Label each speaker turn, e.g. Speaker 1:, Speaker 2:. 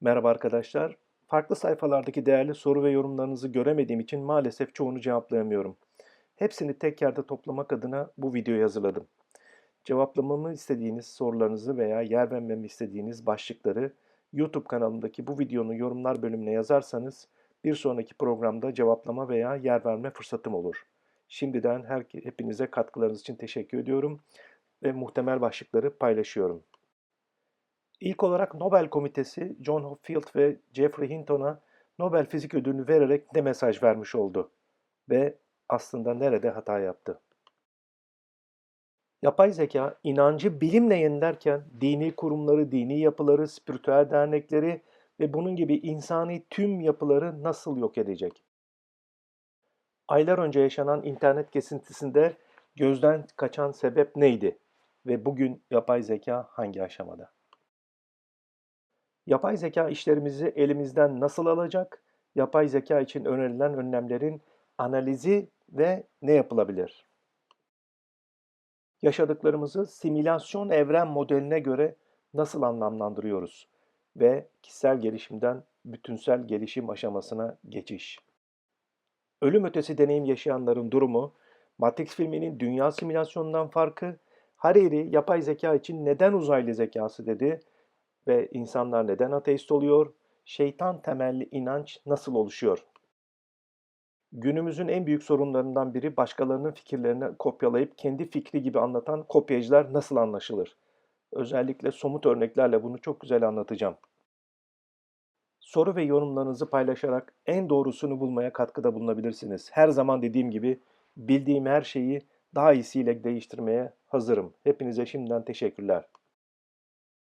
Speaker 1: Merhaba arkadaşlar. Farklı sayfalardaki değerli soru ve yorumlarınızı göremediğim için maalesef çoğunu cevaplayamıyorum. Hepsini tek yerde toplamak adına bu videoyu hazırladım. Cevaplamamı istediğiniz sorularınızı veya yer vermemi istediğiniz başlıkları YouTube kanalındaki bu videonun yorumlar bölümüne yazarsanız bir sonraki programda cevaplama veya yer verme fırsatım olur. Şimdiden her, hepinize katkılarınız için teşekkür ediyorum ve muhtemel başlıkları paylaşıyorum. İlk olarak Nobel Komitesi John Hopfield ve Jeffrey Hinton'a Nobel Fizik Ödülünü vererek ne mesaj vermiş oldu ve aslında nerede hata yaptı? Yapay zeka inancı bilimle yenilerken dini kurumları, dini yapıları, spiritüel dernekleri ve bunun gibi insani tüm yapıları nasıl yok edecek? Aylar önce yaşanan internet kesintisinde gözden kaçan sebep neydi? Ve bugün yapay zeka hangi aşamada? Yapay zeka işlerimizi elimizden nasıl alacak? Yapay zeka için önerilen önlemlerin analizi ve ne yapılabilir? Yaşadıklarımızı simülasyon evren modeline göre nasıl anlamlandırıyoruz? Ve kişisel gelişimden bütünsel gelişim aşamasına geçiş. Ölüm ötesi deneyim yaşayanların durumu, Matrix filminin dünya simülasyonundan farkı, Hariri yapay zeka için neden uzaylı zekası dedi ve insanlar neden ateist oluyor? Şeytan temelli inanç nasıl oluşuyor? Günümüzün en büyük sorunlarından biri başkalarının fikirlerini kopyalayıp kendi fikri gibi anlatan kopyacılar nasıl anlaşılır? Özellikle somut örneklerle bunu çok güzel anlatacağım. Soru ve yorumlarınızı paylaşarak en doğrusunu bulmaya katkıda bulunabilirsiniz. Her zaman dediğim gibi bildiğim her şeyi daha iyisiyle değiştirmeye hazırım. Hepinize şimdiden teşekkürler.